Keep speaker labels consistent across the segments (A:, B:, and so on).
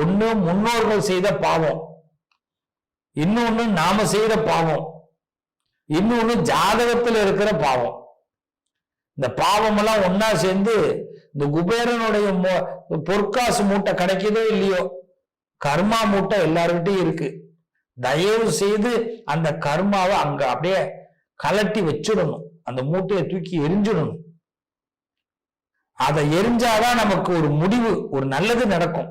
A: ஒண்ணு முன்னோர்கள் செய்த பாவம். இன்னொன்னு நாம செய்த பாவம். இன்னொன்னு ஜாதகத்துல இருக்கிற பாவம். இந்த பாவம் எல்லாம் ஒன்னா சேர்ந்து இந்த குபேரனுடைய பொற்காசு மூட்டை கிடைக்குதோ இல்லையோ கர்மா மூட்டை எல்லார்கிட்டயும் இருக்கு. தயவு செய்து அந்த கர்மாவை அங்க அப்படியே கலட்டி வச்சிடணும். அந்த மூட்டையை தூக்கி எரிஞ்சிடணும். அதை எரிஞ்சாதான் நமக்கு ஒரு முடிவு ஒரு நல்லது நடக்கும்.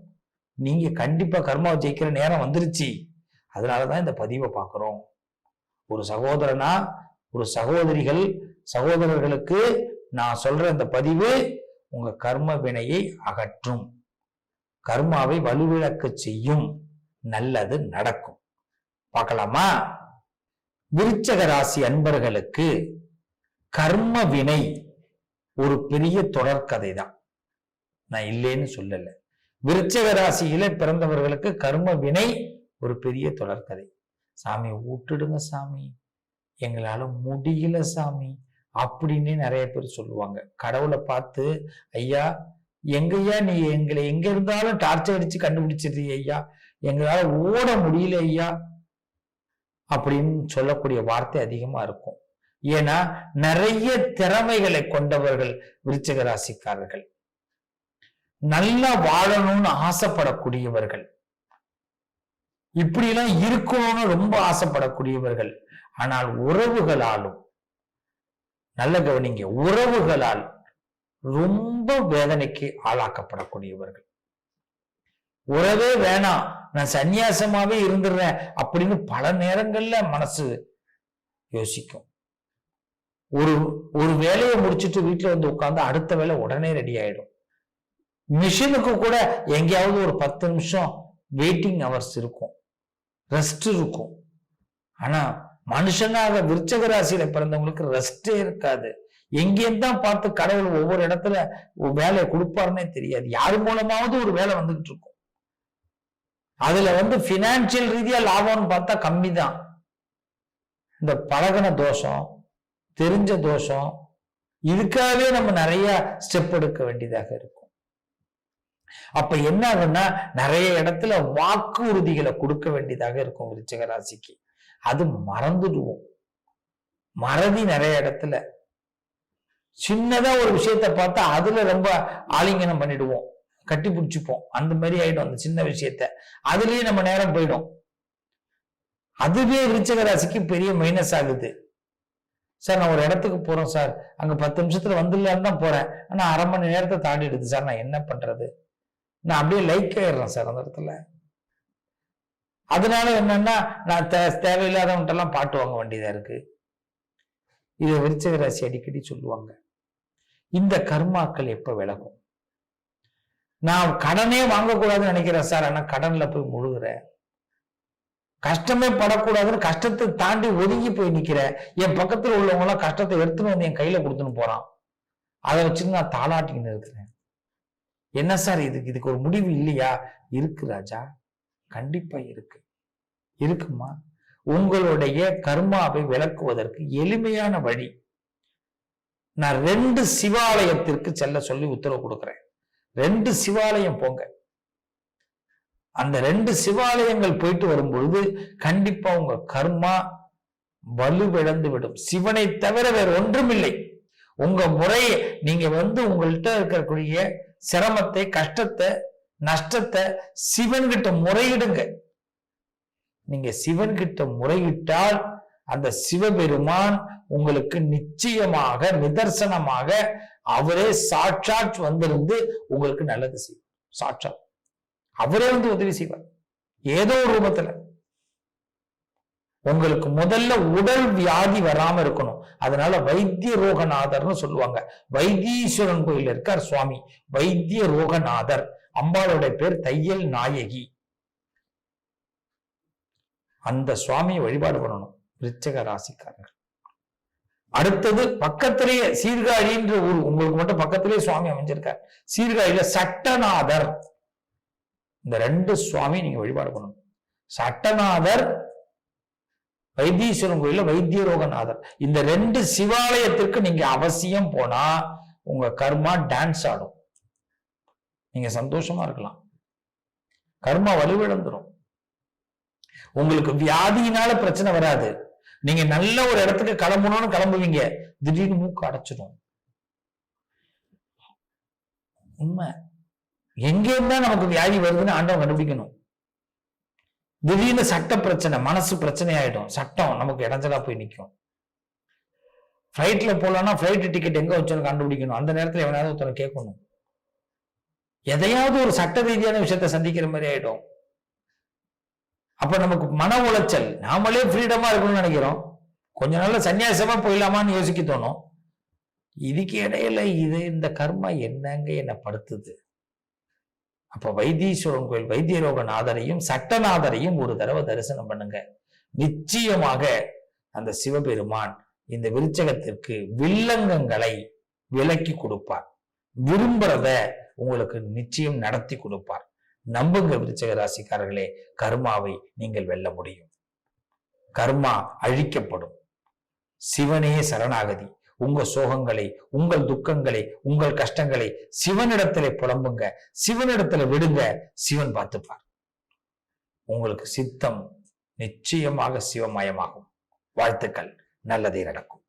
A: நீங்க கண்டிப்பா கர்மாவை ஜெயிக்கிற நேரம் வந்துருச்சு. அதனாலதான் இந்த பதிவை பார்க்கிறோம். ஒரு சகோதரனா ஒரு சகோதரிகள் சகோதரர்களுக்கு நான் சொல்ற இந்த பதிவு உங்க கர்ம வினையை அகற்றும். கர்மாவை வலுவிழக்க செய்யும். நல்லது நடக்கும். பார்க்கலாமா? விருச்சக ராசி அன்பர்களுக்கு கர்ம வினை ஒரு பெரிய தொடர்கதை தான் நான் இல்லைன்னு சொல்லலை. விருச்சக ராசியில பிறந்தவர்களுக்கு கர்ம வினை ஒரு பெரிய தொடர்கதை. சாமி விட்டுடுங்க சாமி. எங்களால முடியல சாமி. அப்படின்னு நிறைய பேர் சொல்லுவாங்க. கடவுளை பார்த்து ஐயா எங்கய்யா நீ எங்களை எங்க இருந்தாலும் டார்ச்சர் அடிச்சு கண்டுபிடிச்சிடுறீ ஐயா? எங்களால ஓட முடியல ஐயா? அப்படின்னு சொல்லக்கூடிய வார்த்தை அதிகமா இருக்கும். ஏன்னா நிறைய திறமைகளை கொண்டவர்கள் விருச்சக ராசிக்காரர்கள். நல்லா வாழணும்னு ஆசைப்படக்கூடியவர்கள். இப்படிலாம் இருக்கணும்னு ரொம்ப ஆசைப்படக்கூடியவர்கள். ஆனால் உறவுகளாலும் நல்ல கவனிங்க உறவுகளால் ரொம்ப வேதனைக்கு ஆளாக்கப்படக்கூடியவர்கள். உறவே வேணாம் நான் சந்நியாசமாவே இருந்துடுறேன் அப்படின்னு பல நேரங்கள்ல மனசு யோசிக்கும். ஒரு ஒரு வேலையை முடிச்சுட்டு வீட்டுல வந்து உட்கார்ந்து அடுத்த வேலை உடனே ரெடி ஆயிடும். மிஷினுக்கு கூட எங்கேயாவது ஒரு பத்து நிமிஷம் வெயிட்டிங் அவர்ஸ் இருக்கும். ரெஸ்ட் இருக்கும். ஆனா மனுஷனாக விருச்சக ராசியில பிறந்தவங்களுக்கு ரெஸ்டே இருக்காது. எங்கேயும் தான் பார்த்து கடவுள் ஒவ்வொரு இடத்துல வேலையை கொடுப்பாருன்னே தெரியாது. யார் மூலமாவது ஒரு வேலை வந்துகிட்டு இருக்கும். அதுல வந்து பினான்சியல் ரீதியா லாபம்னு பார்த்தா கம்மி தான் இந்த பழகின தோஷம் தெரிஞ்ச தோஷம் இதுக்காகவே நம்ம நிறைய ஸ்டெப் எடுக்க வேண்டியதாக இருக்கும். அப்ப என்ன ஆகுன்னா நிறைய இடத்துல வாக்கு உறுதிகளை கொடுக்க வேண்டியதாக இருக்கும் விருச்சிக ராசிக்கு அது மறந்துடுவோம். மறதி நிறைய இடத்துல. சின்னதா ஒரு விஷயத்த பார்த்தா அதுல ரொம்ப ஆலிங்கனம் பண்ணிடுவோம். கட்டி பிடிச்சிப்போம். அந்த மாதிரி ஆயிடும் அந்த சின்ன விஷயத்த. அதுலயே நம்ம நேரம் போயிடும். அதுவே விருச்சக ராசிக்கு பெரிய மைனஸ் ஆகுது. சார் நான் ஒரு இடத்துக்கு போறோம் சார். அங்க பத்து நிமிஷத்துல வந்துடலான்னு தான் போறேன். ஆனா அரை மணி நேரத்தை தாண்டிடுது சார். நான் என்ன பண்றது? நான் அப்படியே லைக் ஆயிடுறேன் சார் அந்த இடத்துல. அதனால என்னன்னா நான் தே தேவையில்லாதவன்ட்டெல்லாம் பாட்டு வாங்க வேண்டியதா இருக்கு. இதை விருச்சக ராசி அடிக்கடி சொல்லுவாங்க. இந்த கர்மாக்கள் எப்ப விலகும்? நான் கடனே வாங்கக்கூடாதுன்னு நினைக்கிறேன் சார் ஆனா கடன்ல போய் முழுகிறேன். கஷ்டமே படக்கூடாதுன்னு கஷ்டத்தை தாண்டி ஒதுங்கி போய் நிக்கிறேன். என் பக்கத்துல உள்ளவங்க எல்லாம் கஷ்டத்தை எடுத்துன்னு வந்து என் கையில கொடுத்துன்னு போறான். அதை வச்சுட்டு நான் தாளாட்டிக்கின்னு இருக்கிறேன். என்ன சார் இதுக்கு இதுக்கு ஒரு முடிவு இல்லையா? இருக்கு ராஜா. கண்டிப்பா இருக்கு. இருக்குமா? உங்களுடைய கர்மாவை விளக்குவதற்கு எளிமையான வழி. நான் ரெண்டு சிவாலயத்திற்கு செல்ல சொல்லி உத்தரவு கொடுக்குறேன். ரெண்டு சிவாலயம் போங்க. அந்த ரெண்டு சிவாலயங்கள் போயிட்டு வரும்பொழுது கண்டிப்பா உங்க கர்மா வலுவிழந்து விடும் சிவனை தவிர வேற ஒன்றுமில்லை. உங்க முறையை நீங்க வந்து உங்கள்கிட்ட இருக்கக்கூடிய சிரமத்தை கஷ்டத்தை நஷ்டத்தை சிவன்கிட்ட முறையிடுங்க. நீங்க சிவன்கிட்ட முறையிட்டால் அந்த சிவபெருமான் உங்களுக்கு நிச்சயமாக நிதர்சனமாக அவரே சாட்சாட் வந்திருந்து உங்களுக்கு நல்லது செய்வார். சாட்சாத். அவரே வந்து உதவி செய்வார். ஏதோ ஒரு ரூபத்துல. உங்களுக்கு முதல்ல உடல் வியாதி வராம இருக்கணும். அதனால வைத்திய ரோகநாதர்னு சொல்லுவாங்க. வைத்தீஸ்வரன் கோயில் இருக்கார் சுவாமி. வைத்திய ரோகநாதர் அம்பாளுடைய பேர் தையல் நாயகி. அந்த சுவாமியை வழிபாடு பண்ணணும். விருச்சக ராசிக்காரர்கள். அடுத்தது பக்கத்திலேயே சீர்காழின்ற ஊர். உங்களுக்கு மட்டும் பக்கத்திலேயே சுவாமி அமைஞ்சிருக்கார். சீர்காழியில சட்டநாதர். இந்த ரெண்டு சுவாமி நீங்க வழிபாடு பண்ணணும். சட்டநாதர் வைத்தீஸ்வரன் கோயில வைத்திய ரோகநாதர் இந்த ரெண்டு சிவாலயத்திற்கு நீங்க அவசியம் போனா உங்க கர்மா டான்ஸ் ஆடும். நீங்க சந்தோஷமா இருக்கலாம். கர்மா வலுவிழந்துரும் உங்களுக்கு வியாதியினால பிரச்சனை வராது. நீங்க நல்ல ஒரு இடத்துக்கு கிளம்பணும்னு கிளம்புவீங்க. திடீர்னு மூக்கு அடைச்சிடும் உண்மை. எங்க இருந்தா நமக்கு வியாதி வருதுன்னு ஆண்டவன் கண்டுபிடிக்கணும். திடீர்னு சட்ட பிரச்சனை மனசு பிரச்சனை ஆயிடும் சட்டம் நமக்கு இடைஞ்சலா போய் நிற்கும் ஃப்ளைட்ல போலாம்னா ஃப்ளைட் டிக்கெட் எங்க வச்சோன்னு கண்டுபிடிக்கணும். அந்த நேரத்துல எவனாவது ஒருத்தனை கேட்கணும். எதையாவது ஒரு சட்ட ரீதியான விஷயத்த சந்திக்கிற மாதிரி ஆயிடும். அப்ப நமக்கு மன உளைச்சல். நாமளே ஃப்ரீடமா இருக்கணும்னு நினைக்கிறோம். கொஞ்ச நாள்ல சன்னியாசமா போயிடலாமான்னு யோசிக்க தோணும். இதுக்கு இடையில இது இந்த கர்மா என்னங்க என்ன படுத்துது? அப்ப வைத்தீஸ்வரன் கோயில் வைத்தியரோகநாதரையும் சட்டநாதரையும் ஒரு தடவை தரிசனம் பண்ணுங்க. நிச்சயமாக அந்த சிவபெருமான் இந்த விருச்சகத்திற்கு வில்லங்கங்களை விலக்கி கொடுப்பார். விரும்புறத உங்களுக்கு நிச்சயம் நடத்தி கொடுப்பார். நம்புங்க விருச்சக ராசிக்காரர்களே கர்மாவை நீங்கள் வெல்ல முடியும். கர்மா அழிக்கப்படும். சிவனே சரணாகதி. உங்க சோகங்களை உங்கள் துக்கங்களை உங்கள் கஷ்டங்களை சிவனிடத்துல புலம்புங்க. சிவனிடத்துல விடுங்க. சிவன் பார்த்துப்பார். உங்களுக்கு சித்தம் நிச்சயமாக சிவமயமாகும். வாழ்த்துக்கள். நல்லதே நடக்கும்.